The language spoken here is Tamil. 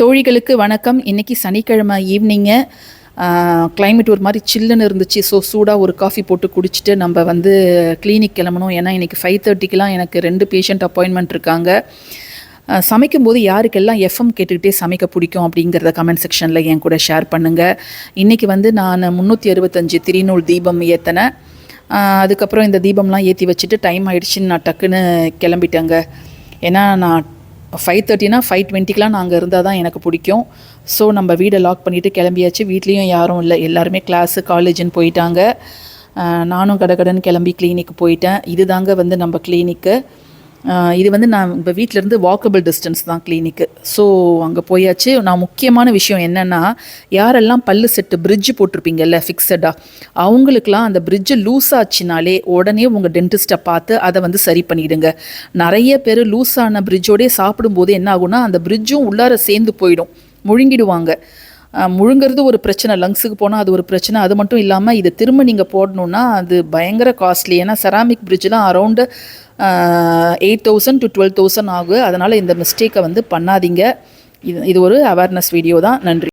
தோழிகளுக்கு வணக்கம். இன்னைக்கு சனிக்கிழமை ஈவினிங்கு கிளைமேட் ஒரு மாதிரி சில்லுன்னு இருந்துச்சு. ஸோ சூடாக ஒரு காஃபி போட்டு குடிச்சிட்டு நம்ம வந்து கிளினிக் கிளம்பணும். ஏன்னா இன்றைக்கி ஃபைவ் தேர்ட்டிக்கெலாம் எனக்கு ரெண்டு பேஷண்ட் அப்பாயின்மெண்ட் இருக்காங்க. சமைக்கும்போது யாருக்கெல்லாம் எஃப்எம் கேட்டுக்கிட்டே சமைக்க பிடிக்கும் அப்படிங்கிறத கமெண்ட் செக்ஷனில் என் கூட ஷேர் பண்ணுங்கள் இன்றைக்கி வந்து நான் முந்நூற்றி அறுபத்தஞ்சு திரிநூல் தீபம் ஏற்றினேன் அதுக்கப்புறம் இந்த தீபம்லாம் ஏற்றி வச்சுட்டு டைம் ஆகிடுச்சின்னு நான் டக்குன்னு கிளம்பிட்டேங்க. ஏன்னா நான் ஃபைவ் தேர்ட்டினா ஃபைவ் டுவெண்ட்டிக்கெலாம் நாங்கள் இருந்தால் தான் எனக்கு பிடிக்கும். ஸோ நம்ம வீடை லாக் பண்ணிவிட்டு கிளம்பியாச்சு. வீட்லேயும் யாரும் இல்லை. எல்லாருமே கிளாஸு காலேஜுன்னு போயிட்டாங்க. நானும் கடகடன்னு கிளம்பி கிளினிக் போயிட்டேன். இது தாங்க வந்து நம்ம கிளினிக்கு இது வந்து நான் இப்போ வீட்டிலேருந்து வாக்கபிள் டிஸ்டன்ஸ் தான் கிளினிக்கு ஸோ அங்கே போயாச்சு. நான் முக்கியமான விஷயம் என்னென்னா யாரெல்லாம் பல்லு செட்டு பிரிட்ஜ் போட்டிருப்பீங்கல்ல ஃபிக்ஸடாக அவங்களுக்குலாம் அந்த பிரிட்ஜு லூஸ் ஆச்சுனாலே உடனே உங்கள் டென்டிஸ்ட்டை பார்த்து அதை வந்து சரி பண்ணிவிடுங்க நிறைய பேர் லூஸ் ஆன பிரிட்ஜோடே சாப்பிடும்போது என்ன ஆகும்னா அந்த பிரிட்ஜும் உள்ளார சேர்ந்து போயிடும். முழுங்கிடுவாங்க. முழுங்கிறது ஒரு பிரச்சனை. லங்ஸுக்கு போனால் அது ஒரு பிரச்சனை. அது மட்டும் இல்லாமல் இதை திரும்ப நீங்கள் போடணுன்னா அது பயங்கர காஸ்ட்லி ஏன்னா ceramic பிரிட்ஜ்லாம் around eight thousand to twelve thousand ஆகும் அதனால் இந்த மிஸ்டேக்கை வந்து பண்ணாதீங்க. இது இது ஒரு அவேர்னஸ் வீடியோ தான். நன்றி.